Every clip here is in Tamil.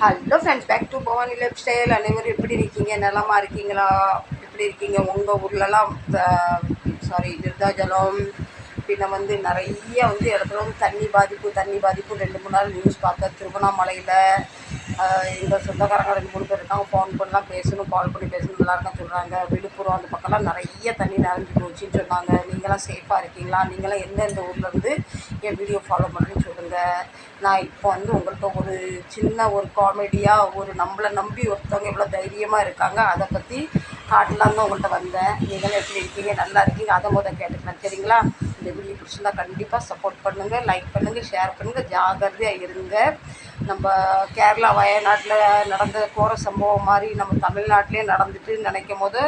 Hello friends back to Bhavani lifestyle அனைவரும் எப்படி இருக்கீங்க? நலமா இருக்கீங்களா? எப்படி இருக்கீங்க? உங்கள் ஊர்லலாம் சாரி விருதாச்சலம் பின்ன வந்து நிறைய வந்து இடத்துல வந்து தண்ணி பாதிப்பு தண்ணி பாதிப்பு. ரெண்டு மூணு நாள் நியூஸ் பார்த்தேன் திருவண்ணாமலையில் எங்கள் சொந்தக்காரங்க ரெண்டு மூணு பேர் இருக்காங்க. ஃபோன் பண்ணலாம் பேசணும் கால் பண்ணி பேசணும் நல்லா சொல்கிறாங்க விழுப்புரம் அந்த பக்கம்லாம் நிறைய தண்ணி நிறைஞ்சு போச்சுன்னு சொன்னாங்க. நீங்களாம் சேஃபாக இருக்கீங்களா? நீங்களாம் எந்தெந்த ஊர்லேருந்து என் வீடியோ ஃபாலோ பண்ணுறேன்னு சொல்லுங்கள் நான் இப்போ வந்து உங்கள்கிட்ட ஒரு சின்ன ஒரு காமெடியாக ஒரு நம்மளை நம்பி ஒருத்தவங்க எவ்வளோ தைரியமாக இருக்காங்க. அதை பற்றி காட்டலாம் தான் உங்கள்கிட்ட வந்தேன். நீங்களும் எப்படி இருக்கீங்க? நல்லா இருக்கீங்க? அதை முதல் கேட்டுக்கலாம் சரிங்களா? இந்த வீடியோ பிடிச்சிருந்தா கண்டிப்பாக சப்போர்ட் பண்ணுங்கள் லைக் பண்ணுங்கள் ஷேர் பண்ணுங்கள் ஜாகிரதையாக இருங்க. நம்ம கேரளா வயநாட்டில் நடந்த கோர சம்பவம் மாதிரி நம்ம தமிழ்நாட்டிலே நடந்துட்டு நினைக்கும் போது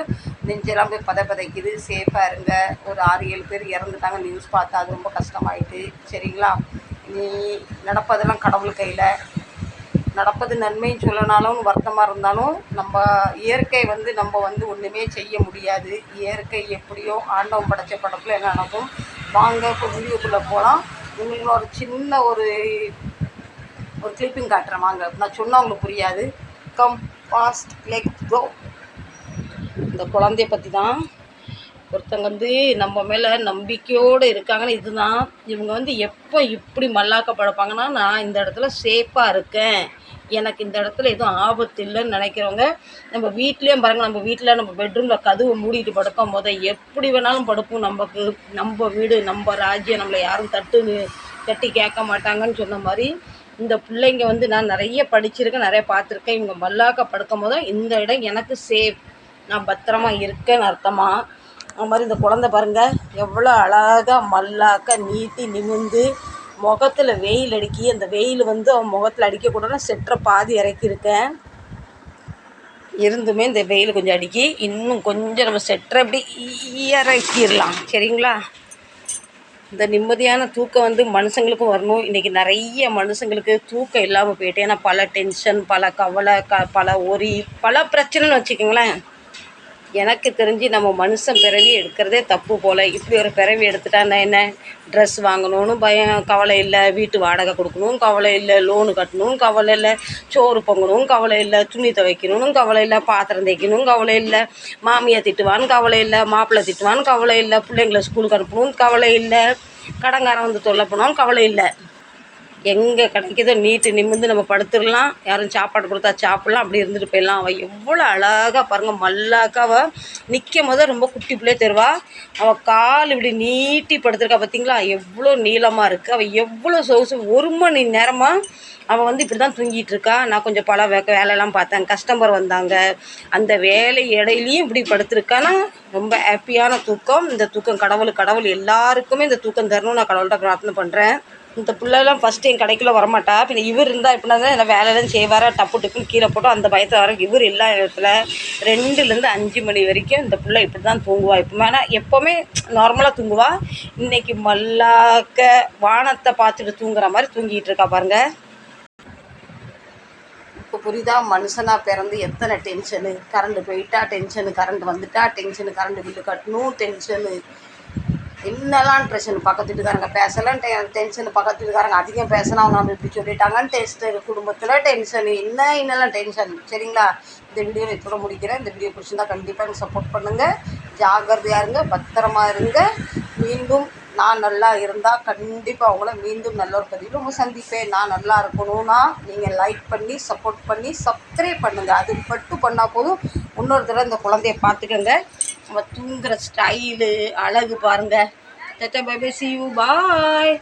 நெஞ்செல்லாம் போய் பதை பதைக்குது. சேஃபாக இருங்க. ஒரு ஆறு ஏழு பேர் இறந்துட்டாங்க. நியூஸ் பார்த்தா அது ரொம்ப கஷ்டமாயிட்டு. சரிங்களா? நீ நடப்பதெல்லாம் கடவுள் கையில். நடப்பது நன்மைன்னு சொல்லனாலும் வருத்தமாக இருந்தாலும் நம்ம இயற்கை வந்து நம்ம வந்து ஒன்றுமே செய்ய முடியாது. இயற்கை எப்படியோ ஆண்டவம் படைச்ச படத்தில் என்ன நடக்கும்? வாங்க இப்போ முடிவுக்குள்ளே போகலாம் உங்களுக்கு ஒரு சின்ன ஒரு ஒரு கிளிப்பிங் காட்டுறேன் வாங்க நான் சொன்னால் உங்களுக்கு புரியாது. கம் ஃபாஸ்ட் லெக் கோ இந்த குழந்தைய பற்றி தான் ஒருத்தங்க வந்து நம்ம மேலே நம்பிக்கையோடு இருக்காங்கன்னு இதுதான். இவங்க வந்து எப்போ இப்படி மல்லாக்க பழப்பாங்கன்னா நான் இந்த இடத்துல சேஃபாக இருக்கேன். எனக்கு இந்த இடத்துல எதுவும் ஆபத்து இல்லைன்னு நினைக்கிறவங்க நம்ம வீட்லேயும் பாருங்கள் நம்ம வீட்டில் நம்ம பெட்ரூமில் கதவை மூடிட்டு படுப்போம் போது எப்படி வேணாலும் படுப்போம். நமக்கு நம்ம வீடு நம்ம ராஜ்யம் நம்மளை யாரும் தட்டு தட்டி கேட்க மாட்டாங்கன்னு சொன்ன மாதிரி இந்த பிள்ளைங்க வந்து நான் நிறைய படிச்சிருக்கேன் நிறைய பார்த்துருக்கேன். இவங்க மல்லாக்க படுக்கும் போதும் இந்த இடம் எனக்கு சேஃப் நான் பத்திரமா இருக்கேன்னு அர்த்தமா? அது மாதிரி இந்த குழந்த பாருங்கள் எவ்வளோ அழகாக மல்லாக்க நீட்டி நிமிந்து முகத்தில் வெயில் அடிக்கி அந்த வெயில் வந்து அவன் முகத்தில் அடிக்கக்கூடாதுன்னு செட்டரை பாதி இறக்கியிருக்கேன் இருந்துமே இந்த வெயில் கொஞ்சம் அடிக்கி இன்னும் கொஞ்சம் நம்ம செட்டரை அப்படி இறக்கிடலாம். சரிங்களா? இந்த நிம்மதியான தூக்கம் வந்து மனுஷங்களுக்கும் வரணும். இன்றைக்கி நிறைய மனுஷங்களுக்கு தூக்கம் இல்லாமல் போயிட்டு ஏன்னா பல டென்ஷன் பல கவலை க பல ஒரி பல பிரச்சனைன்னு வச்சுக்கோங்களேன். எனக்கு தெரிஞ்சு நம்ம மனுஷன் பிறவி எடுக்கிறதே தப்பு போல் இப்படி ஒரு பிறவி எடுத்துட்டான்னா என்ன ட்ரெஸ் வாங்கணும்னு பயம் கவலை இல்லை வீட்டு வாடகை கொடுக்கணும் கவலை இல்லை லோனு கட்டணும் கவலை இல்லை சோறு பொங்கணும் கவலை இல்லை துணி துவைக்கணும்னு கவலை இல்லை பாத்திரம் தைக்கணும் கவலை இல்லை மாமியை திட்டுவான்னு கவலை இல்லை மாப்பிள்ளை திட்டுவான்னு கவலை இல்லை பிள்ளைங்களை ஸ்கூலுக்கு அனுப்பணும் கவலை இல்லை கடங்காரன் வந்து தொல்லை கவலை இல்லை எங்கே கிடைக்குதோ நீட்டு நிமிர்ந்து நம்ம படுத்துடலாம். யாரும் சாப்பாடு கொடுத்தா சாப்பிட்லாம். அப்படி இருந்துட்டு போயிடலாம். அவள் எவ்வளோ அழகாக பாருங்கள் மல்லாக்கா அவள் நிற்கும் போது ரொம்ப குட்டி பிள்ளையே தருவா. அவள் கால் இப்படி நீட்டி படுத்துருக்கா பார்த்தீங்களா எவ்வளோ நீளமாக இருக்குது அவள் எவ்வளோ சொகுசு. ஒரு மணி நேரமாக அவள் வந்து இப்படி தான் தூங்கிட்டு இருக்கா. நான் கொஞ்சம் பல வே வேலையெல்லாம் பார்த்தேன். கஸ்டமர் வந்தாங்க. அந்த வேலை இடையிலையும் இப்படி படுத்திருக்கானா ரொம்ப ஹாப்பியான தூக்கம். இந்த தூக்கம் கடவுள் கடவுள் எல்லாருக்குமே இந்த தூக்கம் தரணும் நான் கடவுள்கிட்ட பிரார்த்தனை பண்ணுறேன் இந்த பிள்ளைலாம் ஃபஸ்ட்டு என் கடைக்குள்ளே வரமாட்டா. பின்ன இவர் இருந்தால் எப்படின்னா தான் என்ன வேலையெல்லாம் செய்வாரா டப்பு டப்புன்னு கீழே போட்டோம் அந்த பயத்தை வர இவர் எல்லா இடத்துல ரெண்டுலேருந்து அஞ்சு மணி வரைக்கும் இந்த பிள்ளை இப்படி தான் தூங்குவா. இப்போ ஆனால் எப்போவுமே நார்மலாக தூங்குவா. இன்றைக்கி மல்லாக்க வானத்தை பார்த்துட்டு தூங்குற மாதிரி தூங்கிட்டு இருக்கா பாருங்கள் இப்போ புரியுதா? மனுஷனாக பிறந்து எத்தனை டென்ஷனு கரண்ட் போயிட்டா டென்ஷனு கரண்ட் வந்துட்டா டென்ஷனு கரண்ட் பில்லு கட்டணும் டென்ஷனு என்னதான் பிரச்சனை பக்கத்து வீட்டுக்காரங்க பேசலாம் டெ டென்ஷன் பக்கத்து வீட்டுக்காரங்க அதிகம் பேசலாம் அவங்க நம்ம இப்படி சொல்லிட்டாங்கன்னு டெஸ்ட்டு குடும்பத்தில் டென்ஷன் என்ன என்னெல்லாம் டென்ஷன் சரிங்களா? இந்த வீடியோ இதோட முடிக்கிறேன். இந்த வீடியோ பிடிச்சிருந்தா கண்டிப்பாக எனக்கு சப்போர்ட் பண்ணுங்கள் ஜாகிரதையாக இருங்க பத்திரமா இருங்க. மீண்டும் நான் நல்லா இருந்தால் கண்டிப்பாக அவங்கள மீண்டும் நல்ல ஒரு பதிவில் உங்கள் சந்திப்பேன். நான் நல்லா இருக்கணும்னா நீங்கள் லைக் பண்ணி சப்போர்ட் பண்ணி சப்ஸ்கிரைப் பண்ணுங்கள் அது மட்டும் பண்ணால் போதும். இன்னொரு தடவை இந்த குழந்தைய பார்த்துக்கோங்க. நம்ம தூங்குற ஸ்டைலு அழகு பாருங்கள் தட்டா bye bye see you bye